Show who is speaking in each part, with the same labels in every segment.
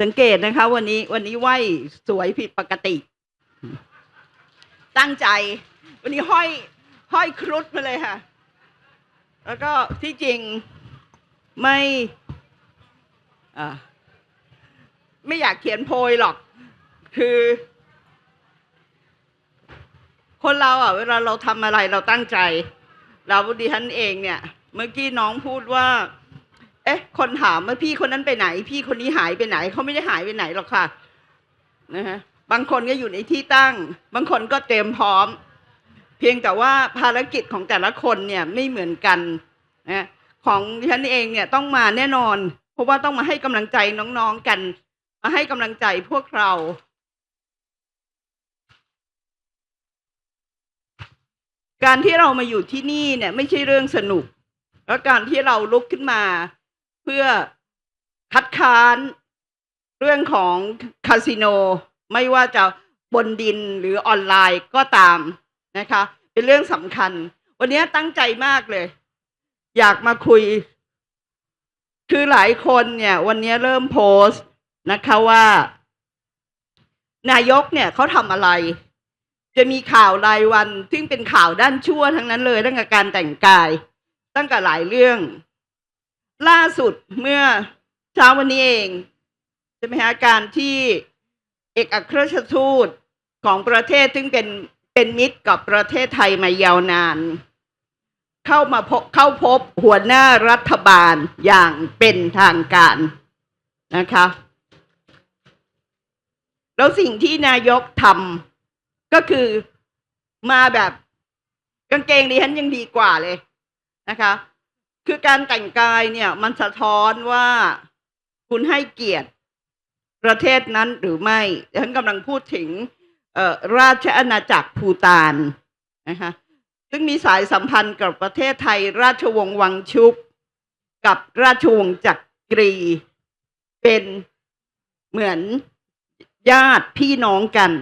Speaker 1: สังเกตนะคะ วันนี้วันนี้ไหวสวยผิดปกติ ตั้งใจ วันนี้ห้อยห้อยครุฑมาเลยค่ะ แล้วก็ที่จริงไม่ไม่อยากเขียนโพยหรอก คือ คนเราอะ เวลาเราทำอะไรเราตั้งใจ เราดิฉันเองเนี่ย เมื่อกี้น้องพูดว่า เอ๊ะ คนถามว่าพี่คนนั้นไปไหน พี่คนนี้หายไปไหน เขาไม่ได้หายไปไหนหรอกค่ะนะฮะบางคนก็อยู่ในที่ตั้ง บางคนก็เตรียมพร้อม เพียงแต่ว่าภารกิจของแต่ละคนเนี่ยไม่เหมือนกันนะของฉันเองเนี่ยต้องมาแน่นอน เพราะว่าต้องมาให้กำลังใจน้องๆกัน มาให้กำลังใจพวกเราการที่เรามาอยู่ที่นี่เนี่ยไม่ใช่เรื่องสนุก แล้วการที่เราลุกขึ้นมา เพื่อคัดค้านเรื่องของคาสิโน ไม่ว่าจะบนดินหรือออนไลน์ก็ตามนะคะ เป็นเรื่องสำคัญ วันนี้ตั้งใจมากเลย อยากมาคุย คือหลายคนเนี่ย วันนี้เริ่มโพสต์นะคะว่า นายกเนี่ยเขาทำอะไร จะมีข่าวรายวัน ซึ่งเป็นข่าวด้านชั่วทั้งนั้นเลยตั้งแต่การแต่งกาย ตั้งแต่หลายเรื่อง ล่าสุดเมื่อเช้าวันนี้เองใช่ไหมฮะการที่เอกอัครราชทูตของประเทศซึ่งเป็นเป็นมิตรกับประเทศไทยมายาวนาน เข้ามาพบเข้าพบหัวหน้ารัฐบาลอย่างเป็นทางการนะคะ แล้วสิ่งที่นายกทำก็คือมาแบบกางเกงดิฉันยังดีกว่าเลยนะคะ คือการแต่งกายเนี่ย มันสะท้อนว่าคุณให้เกียรติประเทศนั้นหรือไม่ฉันกำลังพูดถึงราชอาณาจักรภูตานนะคะซึ่งมีสายสัมพันธ์กับประเทศไทย ราชวงศ์วังชุกกับราชวงศ์จักรี เป็นเหมือนญาติพี่น้องกัน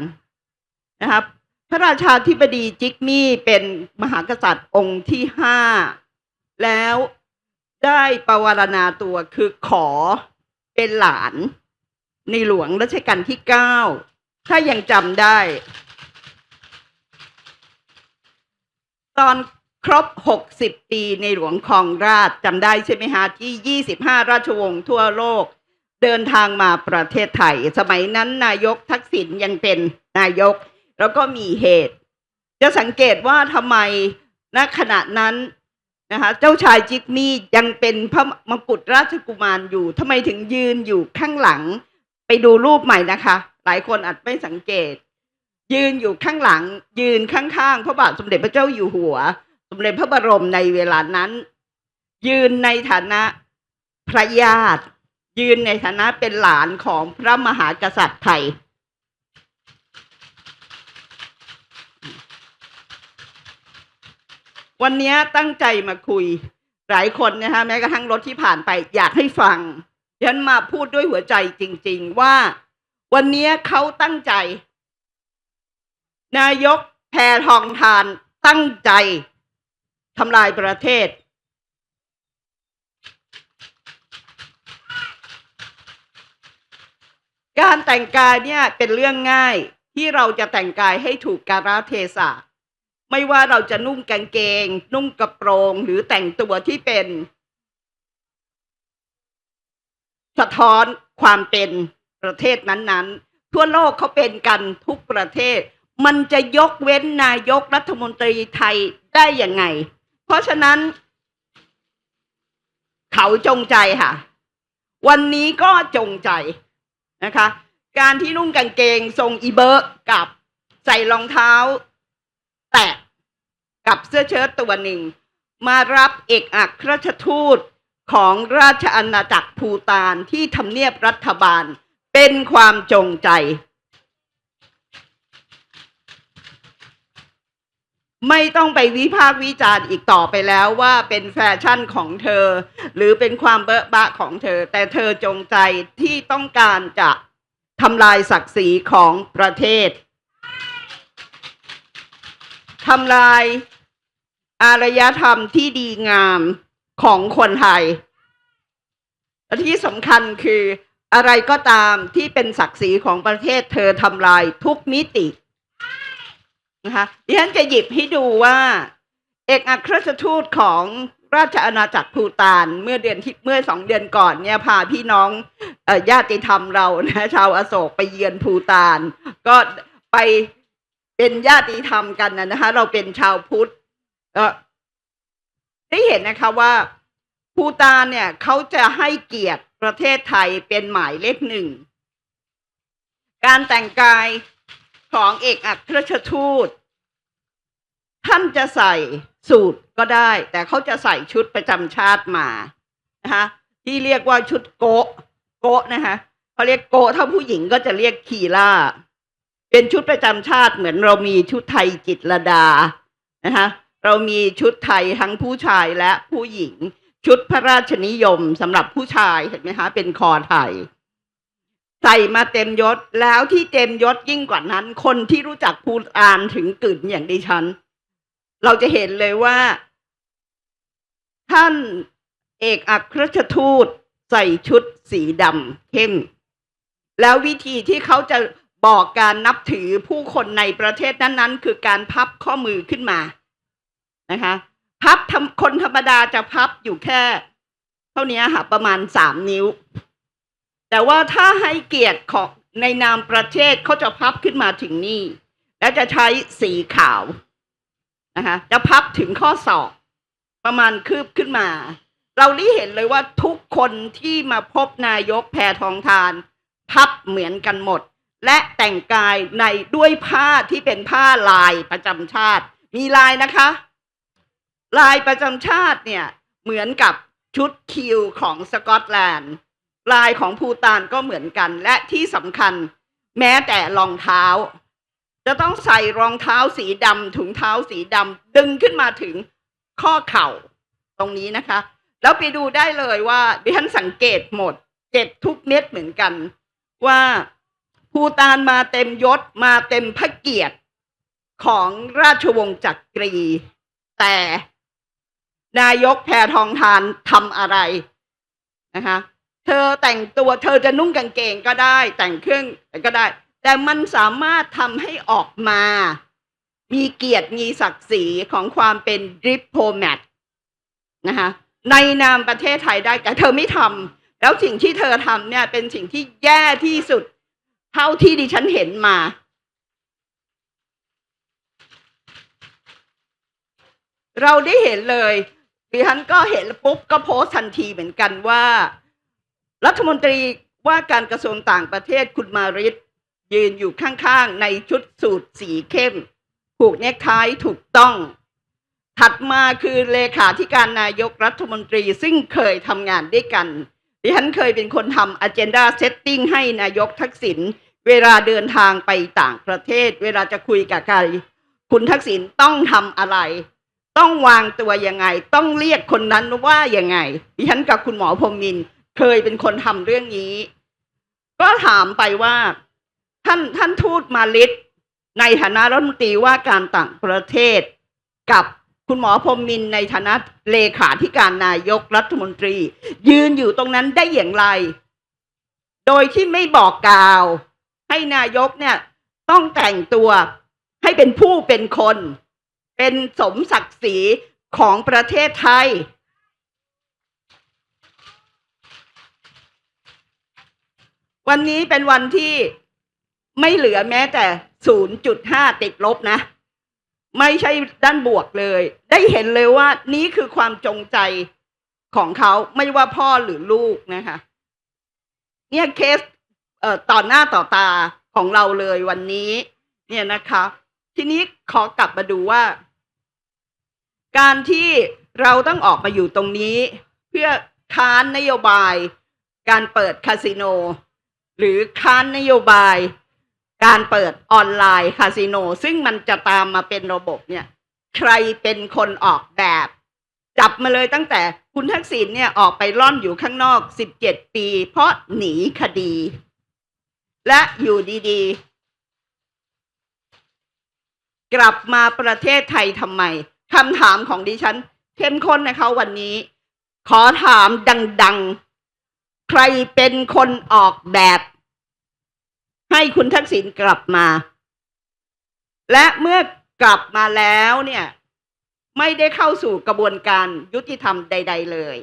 Speaker 1: นะครับพระราชาธิบดีจิกมี่เป็นมหากษัตริย์องค์ที่ห้า แล้วได้ประวารณาตัวคือขอเป็นหลานในหลวงรัชกาลที่เก้าถ้ายังจำได้ ตอนครบ60ปีในหลวงครองราชจำได้ใช่ไหมฮะที่25ราชวงศ์ทั่วโลก เดินทางมาประเทศไทย สมัยนั้นนายกทักษิณยังเป็นนายก แล้วก็มีเหตุ จะสังเกตว่าทำไมณขณะนั้น นะคะเจ้าชายจิกมี่ยังเป็นพระมกุฎราชกุมารอยู่ทำไมถึงยืนอยู่ข้างหลัง ไปดูรูปใหม่นะคะ หลายคนอาจไม่สังเกต ยืนอยู่ข้างหลัง ยืนข้างๆพระบาทสมเด็จพระเจ้าอยู่หัว สมเด็จพระบรมในเวลานั้น ยืนในฐานะพระญาติ ยืนในฐานะเป็นหลานของพระมหากษัตริย์ไทย วันนี้ตั้งใจมาคุย หลายคนนะคะแม้กระทั่งรถที่ผ่านไปอยากให้ฟังฉันมาพูดด้วยหัวใจจริง ๆ ว่า วันนี้เขาตั้งใจ นายกแพทองทานตั้งใจทำลายประเทศ การแต่งกายเนี่ยเป็นเรื่องง่ายที่เราจะแต่งกายให้ถูกกาลเทศะ ไม่ว่าเราจะนุ่งกางเกง นุ่งกระโปรง หรือแต่งตัวที่เป็น สะท้อนความเป็นประเทศนั้นๆ ทั่วโลกเขาเป็นกันทุกประเทศ มันจะยกเว้นนายกรัฐมนตรีไทยได้ยังไง เพราะฉะนั้น เขาจงใจค่ะ วันนี้ก็จงใจนะคะ การที่นุ่งกางเกงทรงอีเบอร์กับใส่รองเท้า แตะ กับเสื้อเชิ้ตตัวหนึ่ง มารับเอกอัครราชทูตของราชอาณาจักรภูตานที่ทำเนียบรัฐบาลเป็นความจงใจ ไม่ต้องไปวิพากษ์วิจารณ์อีกต่อไปแล้วว่าเป็นแฟชั่นของเธอ หรือเป็นความเบอะบะของเธอ แต่เธอจงใจที่ต้องการจะทำลายศักดิ์ศรีของประเทศ ทำลายอารยธรรมที่ดีงามของคนไทยและที่สำคัญคืออะไรก็ตามที่เป็นศักดิ์ศรีของประเทศเธอทำลายทุกมิตินะคะดิฉันจะหยิบให้ดูว่า เอกอัครราชทูตของราชอาณาจักรภูตานเมื่อเดือนที่เมื่อสองเดือนก่อนเนี่ยพาพี่น้องญาติธรรมเรานะชาวอโศกไปเยือนภูตาน ก็ไป เป็นญาติธรรมกันนะนะคะ เราเป็นชาวพุทธได้เห็นนะคะว่าภูตานเนี่ยเขาจะให้เกียรติประเทศไทยเป็นหมายเลขหนึ่ง การแต่งกายของเอกอัครราชทูต ท่านจะใส่สูทก็ได้ แต่เขาจะใส่ชุดประจำชาติมานะคะที่เรียกว่าชุดโกะโกะนะคะเขาเรียกโกะถ้าผู้หญิงก็จะเรียกคีล่า เป็นชุดประจำชาติเหมือนเรามีชุดไทยจิตรดานะคะเรามีชุดไทยทั้งผู้ชายและผู้หญิง ชุดพระราชนิยมสำหรับผู้ชายเห็นไหมคะเป็นคอไทย ใส่มาเต็มยศแล้วที่เต็มยศยิ่งกว่านั้น คนที่รู้จักภูตานถึงกึ่นอย่างดิฉัน เราจะเห็นเลยว่า ท่านเอกอัครชทูตใส่ชุดสีดำเข้มแล้ววิธีที่เขาจะ บอกการนับถือผู้คนในประเทศนั้นๆ คือการพับข้อมือขึ้นมานะคะพับทำคนธรรมดาจะพับอยู่แค่ เท่านี้ค่ะประมาณสามนิ้ว แต่ว่าถ้าให้เกียรติของในนามประเทศเขาจะพับขึ้นมาถึงนี่ และจะใช้สีขาวนะคะจะพับถึงข้อศอกประมาณคืบขึ้นมา เราได้เห็นเลยว่าทุกคนที่มาพบนายกแพทองทาน พับเหมือนกันหมด และแต่งกายในด้วยผ้าที่เป็นผ้าลายประจำชาติ มีลายนะคะ ลายประจำชาติเนี่ยเหมือนกับชุดคิวของสกอตแลนด์ ลายของภูตานก็เหมือนกัน และที่สำคัญแม้แต่รองเท้า จะต้องใส่รองเท้าสีดำถุงเท้าสีดำดึงขึ้นมาถึงข้อเข่าตรงนี้นะคะ แล้วไปดูได้เลยว่าดิฉันสังเกตหมดเจ็บทุกเม็ดเหมือนกันว่า ภูตานมาเต็มยศมาเต็มพระเกียรติของราชวงศ์จักรี แต่นายกแพทองทานทำอะไรนะคะ เธอแต่งตัวเธอจะนุ่งกางเกงก็ได้ แต่งเครื่องก็ได้ แต่มันสามารถทำให้ออกมา มีเกียรติมีศักดิ์ศรีของความเป็นดิปโ o แมตนะคะในนามประเทศไทยได้แต่เธอไม่ทำแล้วสิ่งที่เธอทำเนี่ยเป็นสิ่งที่แย่ที่สุด เท่าที่ดิฉันเห็นมา เราได้เห็นเลยดิฉันก็เห็นปุ๊บก็โพสทันทีเหมือนกันว่า รัฐมนตรีว่าการกระทรวงต่างประเทศคุณมาริศยืนอยู่ข้างๆ ในชุดสูทสีเข้ม ผูกเนคไทถูกต้อง ถัดมาคือเลขาธิการนายกรัฐมนตรีซึ่งเคยทำงานด้วยกัน ดิฉันเคยเป็นคนทำ agenda setting ให้นายกทักษิณเวลาเดินทางไปต่างประเทศ เวลาจะคุยกับใคร คุณทักษิณต้องทำอะไร ต้องวางตัวยังไง ต้องเรียกคนนั้นว่ายังไงดิฉันกับคุณหมอพรมินเคยเป็นคนทำเรื่องนี้ ก็ถามไปว่าท่านท่านทูตมาลิศในฐานะรัฐมนตรีว่าการต่างประเทศกับ คุณหมอพรหมินในฐานะเลขาธิการนายกรัฐมนตรี ยืนอยู่ตรงนั้นได้อย่างไร โดยที่ไม่บอกกล่าว ให้นายกเนี่ย ต้องแต่งตัวให้เป็นผู้เป็นคน เป็นสมศักดิ์ศรีของประเทศไทย วันนี้เป็นวันที่ไม่เหลือแม้แต่ 0.5 ติดลบนะ ไม่ใช่ด้านบวกเลย ได้เห็นเลยว่านี้คือความจงใจของเขาไม่ว่าพ่อหรือลูกนะคะ เนี่ยเคสเอ่อต่อหน้าต่อตาของเราเลยวันนี้ เนี่ยนะคะ ทีนี้ขอกลับมาดูว่า การที่เราต้องออกมาอยู่ตรงนี้ เพื่อค้านนโยบาย การเปิดคาสิโน หรือค้านนโยบาย การเปิดออนไลน์คาสิโน ซึ่งมันจะตามมาเป็นระบบเนี่ย ใครเป็นคนออกแบบ จับมาเลยตั้งแต่คุณทักษิณเนี่ยออกไปล่อนอยู่ข้างนอก 17 ปี เพราะหนีคดี และอยู่ดีๆ กลับมาประเทศไทยทำไมคำถามของดิฉัน เข้มข้นนะคะวันนี้ ขอถามดัง ๆ ใครเป็นคนออกแบบ ให้คุณทักษิณกลับมา และเมื่อกลับมาแล้วเนี่ย ไม่ได้เข้าสู่กระบวนการยุติธรรมใด ๆ เลย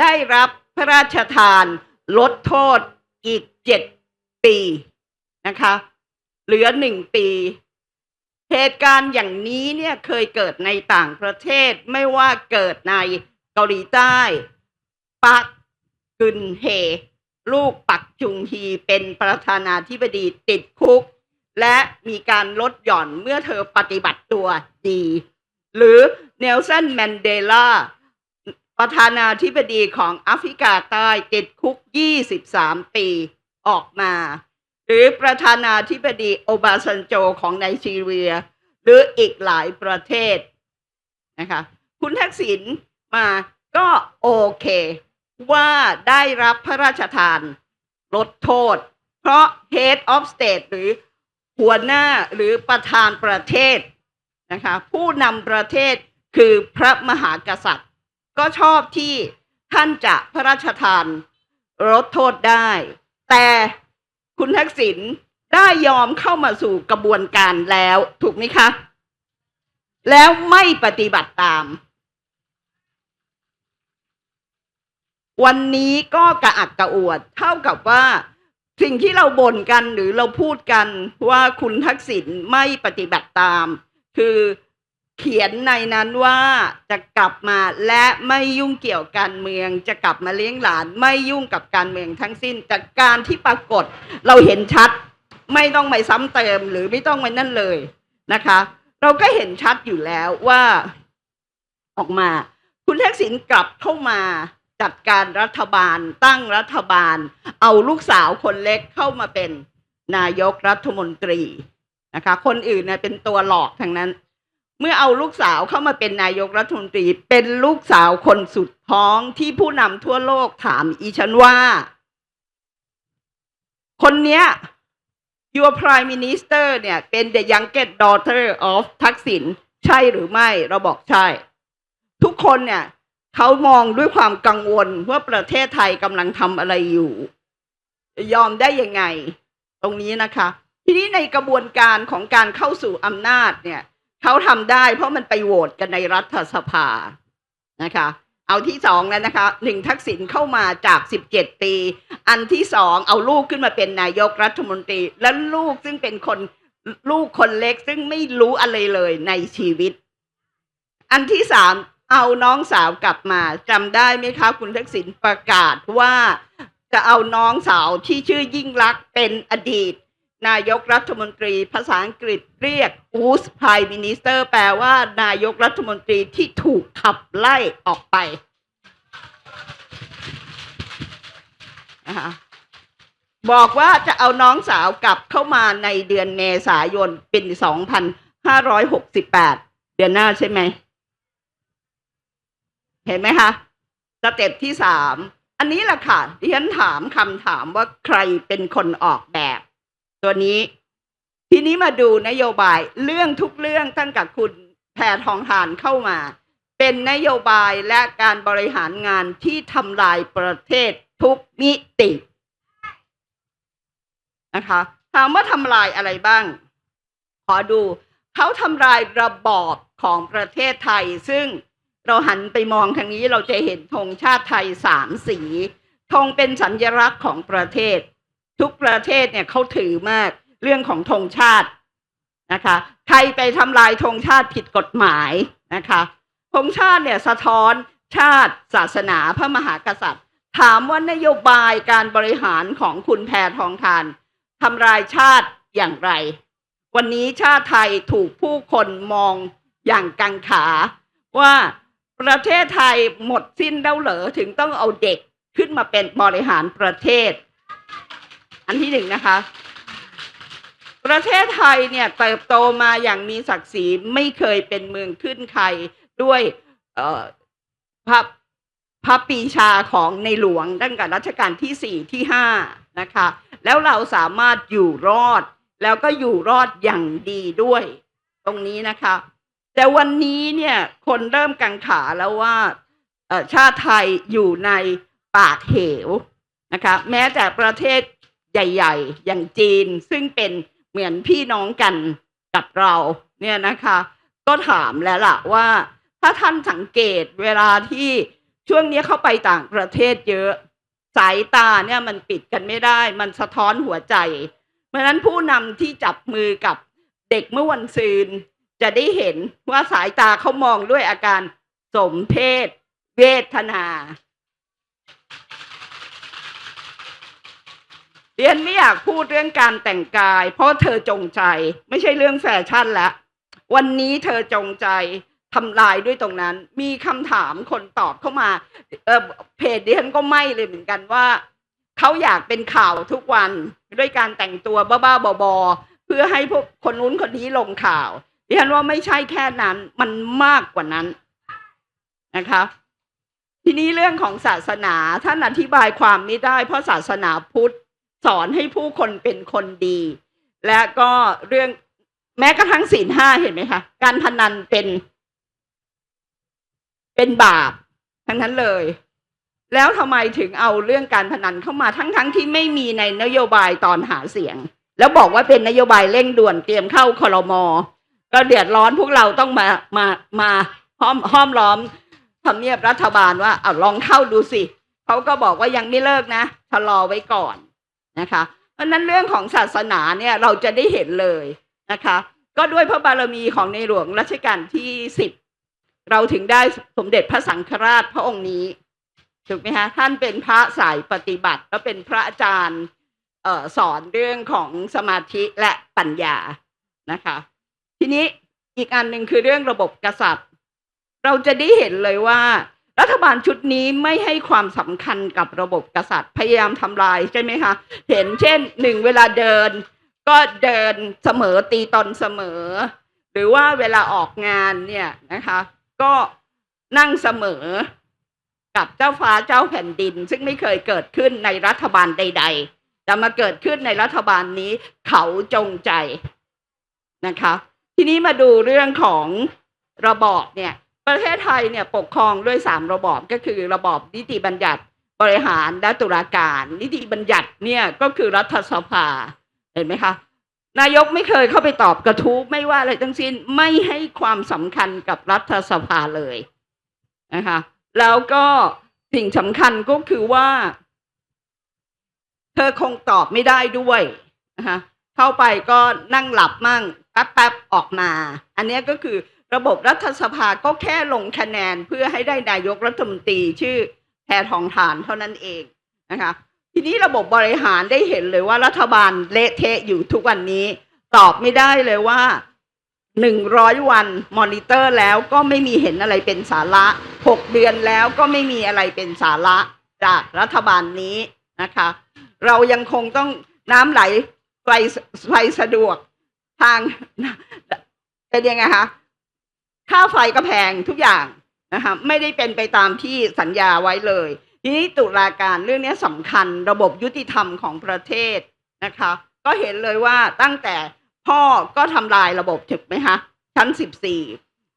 Speaker 1: ได้รับพระราชทานลดโทษอีกเจ็ดปีนะคะ เหลือหนึ่งปี เหตุการณ์อย่างนี้เนี่ยเคยเกิดในต่างประเทศไม่ว่าเกิดในเกาหลีใต้ปักกึนเฮ ลูกปักจุงฮีเป็นประธานาธิบดีติดคุก และมีการลดหย่อนเมื่อเธอปฏิบัติตัวดี หรือเนลสันแมนเดลาประธานาธิบดีของแอฟริกาใต้ติดคุก 23 ปีออกมา หรือประธานาธิบดีโอบาซันโจของไนจีเรีย หรืออีกหลายประเทศนะคะคุณทักษิณมาก็โอเค ว่าได้รับพระราชทาน ลดโทษ เพราะ Head of State หรือหัวหน้าหรือประธานประเทศนะคะผู้นำประเทศคือพระมหากษัตริย์ ก็ชอบที่ท่านจะพระราชทานลดโทษได้ แต่คุณทักษิณได้ยอมเข้ามาสู่กระบวนการแล้วถูกไหมคะ แล้วไม่ปฏิบัติตาม วันนี้ก็กระอักกระอ่วนเท่ากับว่าสิ่งที่เราบ่นกันหรือเราพูดกันว่าคุณทักษิณไม่ปฏิบัติตาม คือเขียนในนั้นว่าจะกลับมาและไม่ยุ่งเกี่ยวการเมือง จะกลับมาเลี้ยงหลาน ไม่ยุ่งกับการเมืองทั้งสิ้นจากการที่ปรากฏเราเห็นชัด ไม่ต้องไปซ้ำเติมหรือไม่ต้องไปนั่นเลยนะคะ เราก็เห็นชัดอยู่แล้วว่าออกมา คุณทักษิณกลับเข้ามา จัดการรัฐบาล ตั้งรัฐบาล เอาลูกสาวคนเล็กเข้ามาเป็นนายกรัฐมนตรีนะคะ คนอื่นเนี่ยเป็นตัวหลอกทั้งนั้น เมื่อเอาลูกสาวเข้ามาเป็นนายกรัฐมนตรี เป็นลูกสาวคนสุดท้องที่ผู้นำทั่วโลกถามอีฉันว่า คนเนี้ย your prime minister เนี่ย เป็น the youngest daughter of ทักษิณใช่หรือไม่ เราบอกใช่ ทุกคนเนี่ย เขามองด้วยความกังวลว่าประเทศไทยกำลังทำอะไรอยู่ ยอมได้ยังไง ตรงนี้นะคะ ทีนี้ในกระบวนการของการเข้าสู่อำนาจเนี่ยเขาทำได้เพราะมันไปโหวตกันในรัฐสภานะคะ เอาที่สองแล้วนะคะหนึ่งทักษิณเข้ามาจากสิบเจ็ดปี อันที่สองเอาลูกขึ้นมาเป็นนายกรัฐมนตรี และลูกซึ่งเป็นคนลูกคนเล็กซึ่งไม่รู้อะไรเลยในชีวิต อันที่สาม เอาน้องสาวกลับมาจำได้ไหมคะคุณทักษิณประกาศว่าจะเอาน้องสาวที่ชื่อยิ่งลักษณ์เป็นอดีต นายกรัฐมนตรีภาษาอังกฤษเรียก Who's Prime Minister แปลว่านายกรัฐมนตรีที่ถูกขับไล่ออกไปนะคะบอกว่าจะเอาน้องสาวกลับเข้ามาในเดือนเมษายนปี 2568 เดือนหน้าใช่ไหม เห็นไหมคะสเต็ปที่สามอันนี้แหละค่ะที่ฉันถามคำถามว่าใครเป็นคนออกแบบ ตัวนี้ ทีนี้มาดูนโยบายเรื่องทุกเรื่องตั้งแต่คุณแพทองทานเข้ามา เป็นนโยบายและการบริหารงานที่ทำลายประเทศทุกมิตินะคะถามว่าทำลายอะไรบ้าง ขอดู เขาทำลายระบอบของประเทศไทยซึ่ง เราหันไปมองทางนี้เราจะเห็นธงชาติไทยสามสีธงเป็นสัญลักษณ์ของประเทศ ทุกประเทศเนี่ยเขาถือมากเรื่องของธงชาตินะคะใครไปทำลายธงชาติผิดกฎหมายนะคะธงชาติเนี่ยสะท้อนชาติศาสนาพระมหากษัตริย์ ถามว่านโยบายการบริหารของคุณแพทองทานทำลายชาติอย่างไร วันนี้ชาติไทยถูกผู้คนมองอย่างกังขาว่า ประเทศไทยหมดสิ้นแล้วเหรอถึงต้องเอาเด็กขึ้นมาเป็นบริหารประเทศ อันที่หนึ่งนะคะ ประเทศไทยเนี่ยเติบโตมาอย่างมีศักดิ์ศรีไม่เคยเป็นเมืองขึ้นใครด้วยพระพระปีชาของในหลวงตั้งแต่รัชกาลที่สี่ที่ห้านะคะ แล้วเราสามารถอยู่รอด แล้วก็อยู่รอดอย่างดีด้วย ตรงนี้นะคะ แต่วันนี้เนี่ยคนเริ่มกังขาแล้วว่าชาติไทยอยู่ในปากเหวนะคะแม้แต่ประเทศใหญ่ ๆ อย่างจีนซึ่งเป็นเหมือนพี่น้องกันกับเราเนี่ยนะคะ ก็ถามแล้วล่ะว่า ถ้าท่านสังเกตเวลาที่ช่วงนี้เข้าไปต่างประเทศเยอะ สายตาเนี่ยมันปิดกันไม่ได้ มันสะท้อนหัวใจ เพราะนั้นผู้นำที่จับมือกับเด็กเมื่อวันซืน จะได้เห็นว่าสายตาเขามองด้วยอาการสมเพศเวทนาเรียนไม่อยากพูดเรื่องการแต่งกาย เพราะเธอจงใจ ไม่ใช่เรื่องแฟชั่นละวันนี้เธอจงใจทำลายด้วยตรงนั้น มีคำถามคนตอบเข้ามา เออเพจดิฉันก็ไม่เลยเหมือนกันว่าเขาอยากเป็นข่าวทุกวันด้วยการแต่งตัวบ้าๆบอๆเพื่อให้พวกคนนู้นคนนี้ลงข่าว ดิฉันว่าไม่ใช่แค่นั้น มันมากกว่านั้นนะคะ ทีนี้เรื่องของศาสนาท่านอธิบายความไม่ได้ เพราะศาสนาพุทธสอนให้ผู้คนเป็นคนดี และก็เรื่องแม้กระทั่งศีลห้าเห็นไหมคะ การพนันเป็น เป็นบาป ทั้งนั้นเลย แล้วทำไมถึงเอาเรื่องการพนันเข้ามาทั้งๆทที่ไม่มีในนโยบายตอนหาเสียง แล้วบอกว่าเป็นนโยบายเร่งด่วนเตรียมเข้าคอรมอ ก็เดือดร้อนพวกเราต้องมามามาห้อมห้อมล้อมทำเนียบรัฐบาลว่าเอาลองเข้าดูสิเขาก็บอกว่ายังไม่เลิกนะชะลอไว้ก่อนนะคะ เพราะนั้นเรื่องของศาสนาเนี่ยเราจะได้เห็นเลยนะคะ ก็ด้วยพระบารมีของในหลวงรัชกาลที่สิบเราถึงได้สมเด็จพระสังฆราชพระองค์นี้ถูกไหมคะท่านเป็นพระสายปฏิบัติแล้วเป็นพระอาจารย์ออสอนเรื่องของสมาธิและปัญญานะคะ ทีนี้อีกอันหนึ่งคือเรื่องระบบกษัตริย์ เราจะได้เห็นเลยว่า รัฐบาลชุดนี้ไม่ให้ความสำคัญกับระบบกษัตริย์ พยายามทำลายใช่ไหมคะ เห็นเช่นหนึ่งเวลาเดิน ก็เดินเสมอตีตนเสมอ หรือว่าเวลาออกงานเนี่ยนะคะ ก็นั่งเสมอกับเจ้าฟ้าเจ้าแผ่นดิน ซึ่งไม่เคยเกิดขึ้นในรัฐบาลใดๆแต่มาเกิดขึ้นในรัฐบาลนี้เขาจงใจนะคะ ทีนี้มาดูเรื่องของระบอบเนี่ย ประเทศไทยเนี่ยปกครองด้วยสามระบอบก็คือระบอบนิติบัญญัติบริหารและตุลาการ นิติบัญญัติเนี่ยก็คือรัฐสภาเห็นไหมคะนายกไม่เคยเข้าไปตอบกระทู้ไม่ว่าอะไรทั้งสิ้นไม่ให้ความสำคัญกับรัฐสภาเลยนะคะแล้วก็สิ่งสำคัญก็คือว่า เธอคงตอบไม่ได้ด้วยนะคะเข้าไปก็นั่งหลับมั่ง แป๊บๆออกมา อันนี้ก็คือระบบรัฐสภาก็แค่ลงคะแนนเพื่อให้ได้นายกรัฐมนตรีชื่อแพทองทานเท่านั้นเองนะคะทีนี้ระบบบริหารได้เห็นเลยว่ารัฐบาลเละเทะอยู่ทุกวันนี้ ตอบไม่ได้เลยว่าหนึ่งร้อยวันมอนิเตอร์แล้วก็ไม่มีเห็นอะไรเป็นสาระหกเดือนแล้วก็ไม่มีอะไรเป็นสาระจากรัฐบาลนี้นะคะ เรายังคงต้องน้ำไหลไฟไฟสะดวก ทางเป็นยังไงคะค่าไฟก็แพงทุกอย่างนะคะไม่ได้เป็นไปตามที่สัญญาไว้เลย ทีนี้ตุลาการเรื่องนี้สำคัญระบบยุติธรรมของประเทศนะคะ ก็เห็นเลยว่าตั้งแต่พ่อก็ทำลายระบบถูกไหมคะชั้นสิบสี่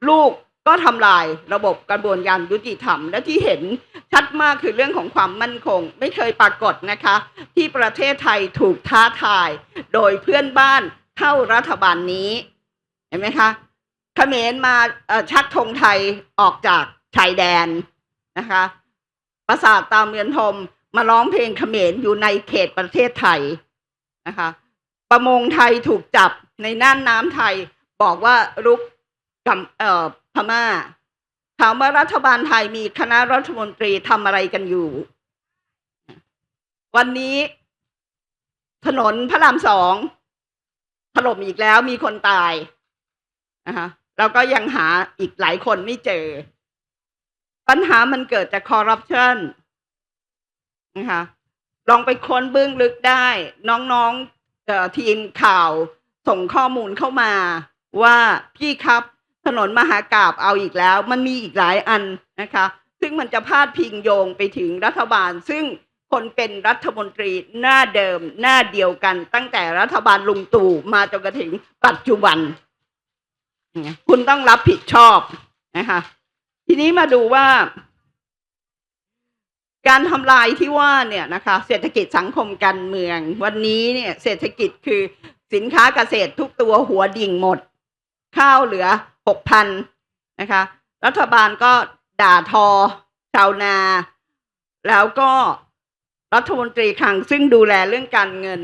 Speaker 1: ลูกก็ทำลายระบบกระบวนการยุติธรรม และที่เห็นชัดมากคือเรื่องของความมั่นคง ไม่เคยปรากฏนะคะ ที่ประเทศไทยถูกท้าทาย โดยเพื่อนบ้าน เข้ารัฐบาลนี้ เห็นไหมคะเขมรมาชักธงไทยออกจากชายแดนนะคะประสาทตามเมือนทมมาร้องเพลงเขมรอยู่ในเขตประเทศไทยนะคะ ประมงไทยถูกจับในน่านน้ำไทยบอกว่ารุกกับพม่า ถามว่ารัฐบาลไทยมีคณะรัฐมนตรีทำอะไรกันอยู่ วันนี้ถนนพระรามสอง ถล่มอีกแล้วมีคนตายนะคะแล้วก็ยังหาอีกหลายคนไม่เจอ ปัญหามันเกิดจากคอร์รัปชันนะคะลองไปค้นเบื้องลึกได้ น้องๆทีมข่าวส่งข้อมูลเข้ามาว่าพี่ครับถนนมหากราบเอาอีกแล้ว มันมีอีกหลายอันนะคะ ซึ่งมันจะพาดพิงโยงไปถึงรัฐบาล ซึ่ง คนเป็นรัฐมนตรีหน้าเดิมหน้าเดียวกัน ตั้งแต่รัฐบาลลุงตู่มาจนกระทั่งปัจจุบัน คุณต้องรับผิดชอบนะคะทีนี้มาดูว่า การทำลายที่ว่าเนี่ยนะคะ เศรษฐกิจสังคมการเมือง วันนี้เนี่ย เศรษฐกิจคือสินค้าเกษตรทุกตัวหัวดิ่งหมด ข้าวเหลือหกพันนะคะ รัฐบาลก็ด่าทอชาวนา แล้วก็ รัฐมนตรีคลังซึ่งดูแลเรื่องการเงิน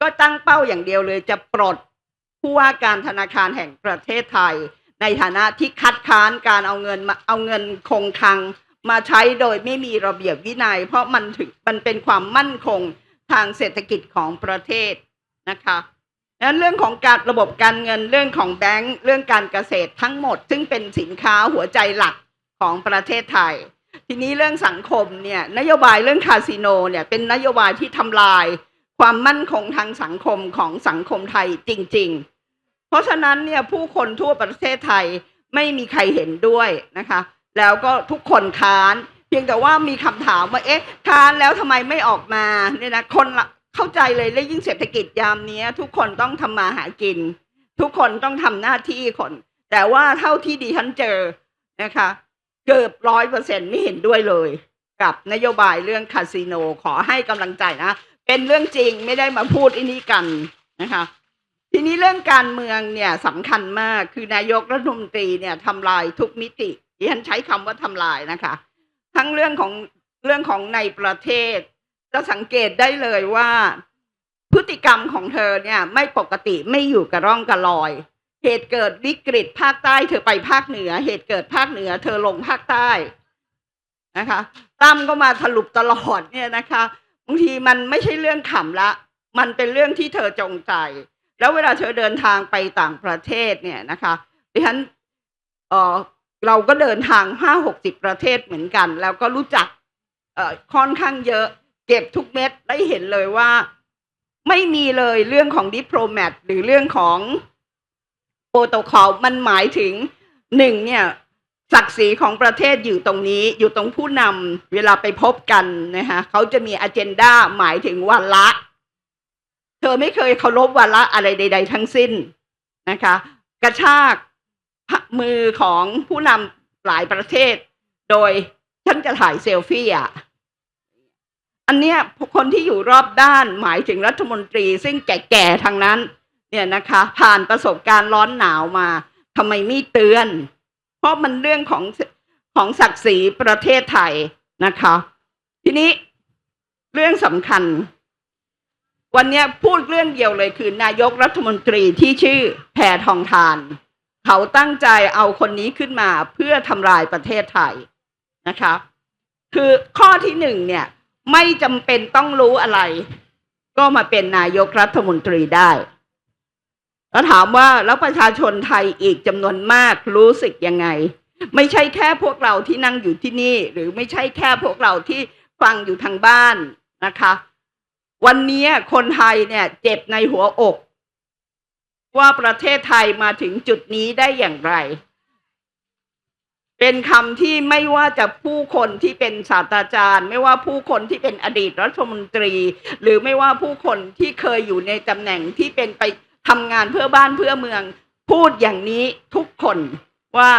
Speaker 1: ก็ตั้งเป้าอย่างเดียวเลยจะปลดผู้ว่าการธนาคารแห่งประเทศไทย ในฐานะที่คัดค้านการเอาเงินมาเอาเงินคงคลังมาใช้โดยไม่มีระเบียบวินัย เพราะมันถึงมันเป็นความมั่นคงทางเศรษฐกิจของประเทศนะคะดังนั้นเรื่องของการระบบการเงินเรื่องของแบงก์เรื่องการเกษตรทั้งหมด ซึ่งเป็นสินค้าหัวใจหลักของประเทศไทย ทีนี้เรื่องสังคมเนี่ยนโยบายเรื่องคาสิโนเนี่ยเป็นนโยบายที่ทำลายความมั่นคงทางสังคมของสังคมไทยจริง ๆ เพราะฉะนั้นเนี่ยผู้คนทั่วประเทศไทยไม่มีใครเห็นด้วยนะคะ แล้วก็ทุกคนค้าน เพียงแต่ว่ามีคำถามว่าเอ๊ะค้านแล้วทำไมไม่ออกมาเนี่ยนะคนเข้าใจเลยและยิ่งเศรษฐกิจยามนี้ทุกคนต้องทำมาหากิน ทุกคนต้องทำหน้าที่คน แต่ว่าเท่าที่ดิฉันเจอนะคะ เกือบร้อยเปอร์เซ็นต์ไม่เห็นด้วยเลย กับนโยบายเรื่องคาสิโนขอให้กำลังใจนะ เป็นเรื่องจริงไม่ได้มาพูดอันนี้กันนะคะ ทีนี้เรื่องการเมืองเนี่ยสำคัญมากคือนายกรัฐมนตรีเนี่ยทำลายทุกมิติดิฉันใช้คำว่าทำลายนะคะ ทั้งเรื่องของเรื่องของในประเทศ จะสังเกตได้เลยว่าพฤติกรรมของเธอเนี่ยไม่ปกติไม่อยู่กับร่องกับรอย เหตุเกิดวิกฤตภาคใต้เธอไปภาคเหนือ เหตุเกิดภาคเหนือ เธอลงภาคใต้นะคะตั้มก็มาถลุปตลอดเนี่ยนะคะบางทีมันไม่ใช่เรื่องขำละ มันเป็นเรื่องที่เธอจงใจ แล้วเวลาเธอเดินทางไปต่างประเทศเนี่ยนะคะดิฉันเออเราก็เดินทางห้าหกสิบประเทศเหมือนกัน แล้วก็รู้จักเอ่อค่อนข้างเยอะ เก็บทุกเม็ดได้เห็นเลยว่า ไม่มีเลยเรื่องของดิปโลแมตหรือเรื่องของ โปรโตคอลมันหมายถึงหนึ่งเนี่ยศักดิ์ศรีของประเทศอยู่ตรงนี้อยู่ตรงผู้นำเวลาไปพบกันนะคะเขาจะมีอ g e n d a หมายถึงวันละ เธอไม่เคยเคารพวันละอะไรใด ๆ ทั้งสิ้นนะคะ กระชากมือของผู้นำหลายประเทศ โดยฉันจะถ่ายเซลฟี่อะอันเนี้ยคนที่อยู่รอบด้านหมายถึงรัฐมนตรีซึ่งแก่ๆทางนั้น เนี่ยนะคะ ผ่านประสบการณ์ร้อนหนาวมาทำไมไม่เตือน เพราะมันเรื่องของของศักดิ์ศรีประเทศไทยนะคะ ทีนี้เรื่องสำคัญ วันนี้พูดเรื่องเดียวเลยคือนายกรัฐมนตรีที่ชื่อแพทองทาน เขาตั้งใจเอาคนนี้ขึ้นมาเพื่อทำลายประเทศไทยนะคะ คือข้อที่หนึ่งเนี่ย ไม่จำเป็นต้องรู้อะไร ก็มาเป็นนายกรัฐมนตรีได้ แล้วถามว่าแล้วประชาชนไทยอีกจำนวนมากรู้สึกยังไง ไม่ใช่แค่พวกเราที่นั่งอยู่ที่นี่ หรือไม่ใช่แค่พวกเราที่ฟังอยู่ทางบ้านนะคะ วันนี้คนไทยเนี่ยเจ็บในหัวอก ว่าประเทศไทยมาถึงจุดนี้ได้อย่างไร เป็นคำที่ไม่ว่าจะผู้คนที่เป็นศาสตราจารย์ ไม่ว่าผู้คนที่เป็นอดีตรัฐมนตรี หรือไม่ว่าผู้คนที่เคยอยู่ในตำแหน่งที่เป็นไป ทำงานเพื่อบ้านเพื่อเมือง พูดอย่างนี้ทุกคนว่า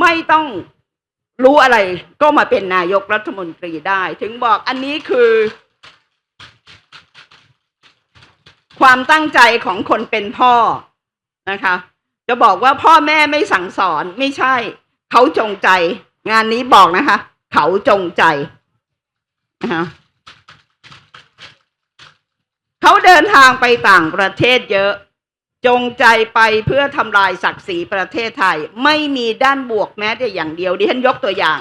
Speaker 1: ไม่ต้องรู้อะไรก็มาเป็นนายกรัฐมนตรีได้ ถึงบอกอันนี้คือ ความตั้งใจของคนเป็นพ่อนะคะ จะบอกว่าพ่อแม่ไม่สั่งสอนไม่ใช่ เขาจงใจ งานนี้บอกนะคะ เขาจงใจนะคะ เขาเดินทางไปต่างประเทศเยอะ จงใจไปเพื่อทำลายศักดิ์ศรีประเทศไทย ไม่มีด้านบวกแม้แต่อย่างเดียวดิฉันยกตัวอย่าง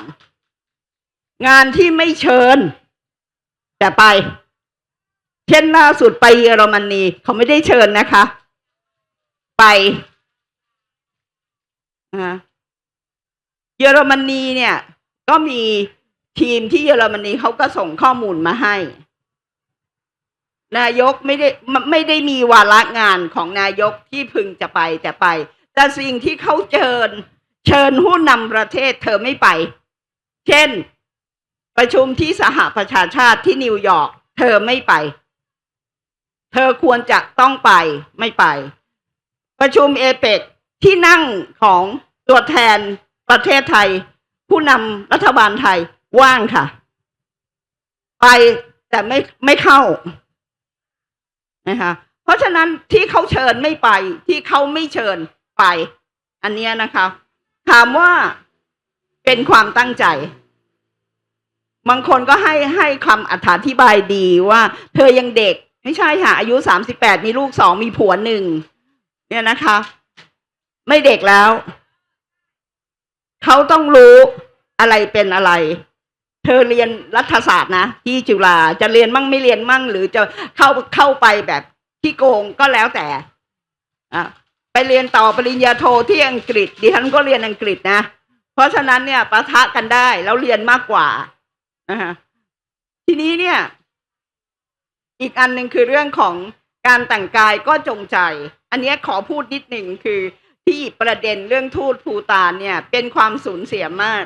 Speaker 1: งานที่ไม่เชิญ แต่ไป เช่นล่าสุดไปเยอรมนี เขาไม่ได้เชิญนะคะ ไปเยอรมนีเนี่ย ก็มีทีมที่เยอรมนีเขาก็ส่งข้อมูลมาให้ นายกไม่ได้ไม่ได้มีวาระงานของนายกที่พึงจะไปแต่ไป แต่สิ่งที่เขาเชิญ เชิญผู้นำประเทศเธอไม่ไป เช่น ประชุมที่สหประชาชาติที่นิวยอร์กเธอไม่ไป เธอควรจะต้องไปไม่ไป ประชุมเอเปกที่นั่งของตัวแทนประเทศไทย ผู้นำรัฐบาลไทยว่างค่ะ ไปแต่ไม่ไม่เข้า นะคะเพราะฉะนั้นที่เขาเชิญไม่ไป ที่เขาไม่เชิญไป อันเนี้ยนะคะ ถามว่าเป็นความตั้งใจ บางคนก็ให้ให้คำอธิบายดีว่า เธอยังเด็กไม่ใช่ค่ะ อายุสามสิบแปดมีลูกสองมีผัวหนึ่งเนี่ยนะคะ ไม่เด็กแล้ว เขาต้องรู้อะไรเป็นอะไร เธอเรียนรัฐศาสตร์นะที่จุฬาจะเรียนมั่งไม่เรียนมั่ง หรือจะเข้าเข้าไปแบบที่โกงก็แล้วแต่อะไปเรียนต่อปริญญาโทที่อังกฤษดิฉันก็เรียนอังกฤษนะ เพราะฉะนั้นเนี่ยปะทะกันได้แล้วเรียนมากกว่านะคะทีนี้เนี่ย อีกอันหนึ่งคือเรื่องของการแต่งกายก็จงใจ อันนี้ขอพูดนิดหนึ่งคือที่ประเด็นเรื่องทูตภูตานเนี่ย เป็นความสูญเสียมาก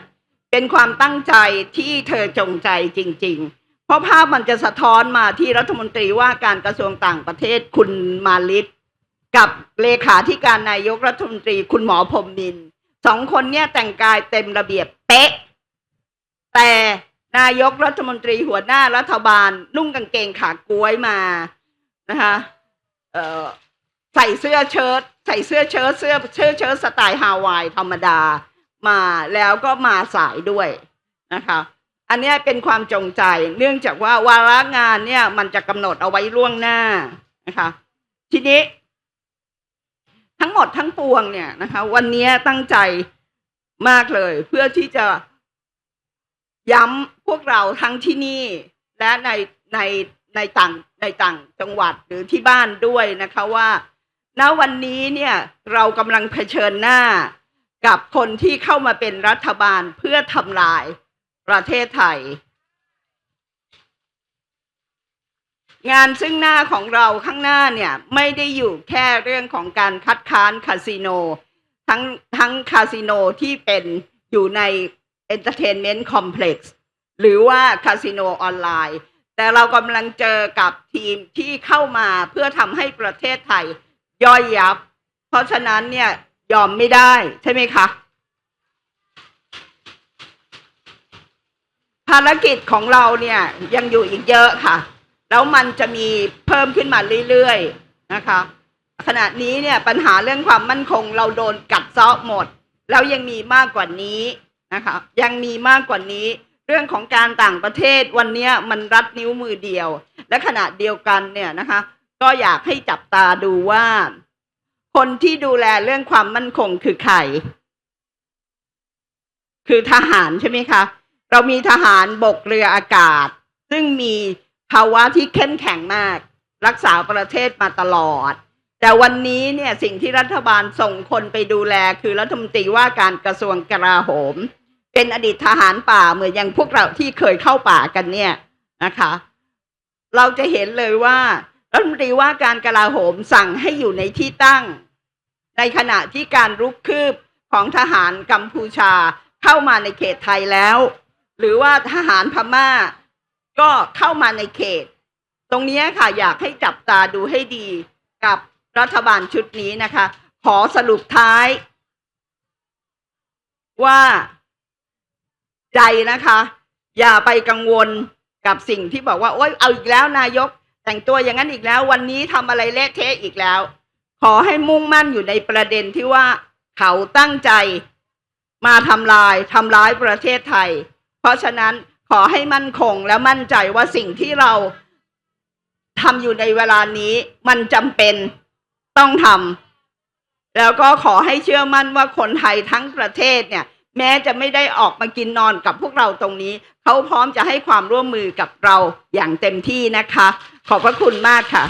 Speaker 1: เป็นความตั้งใจที่เธอจงใจจริง ๆ เพราะภาพมันจะสะท้อนมาที่รัฐมนตรีว่าการกระทรวงต่างประเทศคุณมาลิตกับเลขาธิการนายกรัฐมนตรีคุณหมอพรมมินสองคนเนี่ยแต่งกายเต็มระเบียบเป๊ะ แต่นายกรัฐมนตรีหัวหน้ารัฐบาล นุ่งกางเกงขากล้วยมานะคะใส่เสื้อเชิ้ตใส่เสื้อเชิ้ตเสื้อเสื้อเชิ้ตสไตล์ฮาวายธรรมดา มาแล้วก็มาสายด้วยนะคะอันนี้เป็นความจงใจเนื่องจากว่าวาระงานเนี่ยมันจะกำหนดเอาไว้ล่วงหน้านะคะทีนี้ ทั้งหมดทั้งปวงเนี่ยนะคะ วันนี้ตั้งใจมากเลย เพื่อที่จะย้ำพวกเราทั้งที่นี่และในในในต่างในต่างจังหวัดหรือที่บ้านด้วยนะคะว่า ณวันนี้เนี่ยเรากำลังเผชิญหน้า กับคนที่เข้ามาเป็นรัฐบาลเพื่อทำลายประเทศไทย งานซึ่งหน้าของเราข้างหน้าเนี่ย ไม่ได้อยู่แค่เรื่องของการคัดค้านคาสิโน ทั้งทั้งคาสิโนที่เป็นอยู่ใน Entertainment Complex หรือว่าคาสิโนออนไลน์ แต่เรากำลังเจอกับทีมที่เข้ามาเพื่อทำให้ประเทศไทยย่อยยับ เพราะฉะนั้นเนี่ย ยอมไม่ได้ใช่ไหมคะ ภารกิจของเราเนี่ยยังอยู่อีกเยอะค่ะ แล้วมันจะมีเพิ่มขึ้นมาเรื่อยๆนะคะ ขณะนี้เนี่ยปัญหาเรื่องความมั่นคงเราโดนกัดเซาะหมด แล้วยังมีมากกว่านี้นะคะยังมีมากกว่านี้เรื่องของการต่างประเทศวันนี้มันรัดนิ้วมือเดียว และขณะเดียวกันเนี่ยนะคะ ก็อยากให้จับตาดูว่า คนที่ดูแลเรื่องความมั่นคงคือใคร คือทหารใช่ไหมคะ เรามีทหารบกเรืออากาศ ซึ่งมีภาวะที่เข้มแข็งมาก รักษาประเทศมาตลอด แต่วันนี้เนี่ยสิ่งที่รัฐบาลส่งคนไปดูแล คือรัฐมนตรีว่าการกระทรวงกลาโหม เป็นอดีตทหารป่าเหมือนอย่างพวกเราที่เคยเข้าป่ากันเนี่ยนะคะ เราจะเห็นเลยว่า รัฐมนตรีว่าการกลาโหมสั่งให้อยู่ในที่ตั้ง ในขณะที่การรุกคืบของทหารกัมพูชาเข้ามาในเขตไทยแล้ว หรือว่าทหารพม่า ก็เข้ามาในเขต ตรงนี้ค่ะอยากให้จับตาดูให้ดีกับรัฐบาลชุดนี้นะคะ ขอสรุปท้าย ว่าใจนะคะ อย่าไปกังวลกับสิ่งที่บอกว่า โอ๊ยเอาอีกแล้วนายก แต่งตัวอย่างนั้นอีกแล้ว วันนี้ทำอะไรเละเทะอีกแล้ว ขอให้มุ่งมั่นอยู่ในประเด็นที่ว่าเขาตั้งใจมาทำลายทำร้ายประเทศไทย เพราะฉะนั้นขอให้มั่นคงและมั่นใจว่าสิ่งที่เราทำอยู่ในเวลานี้มันจำเป็นต้องทำแล้วก็ขอให้เชื่อมั่นว่าคนไทยทั้งประเทศเนี่ย แม้จะไม่ได้ออกมากินนอนกับพวกเราตรงนี้ เขาพร้อมจะให้ความร่วมมือกับเราอย่างเต็มที่นะคะ ขอบพระคุณมากค่ะ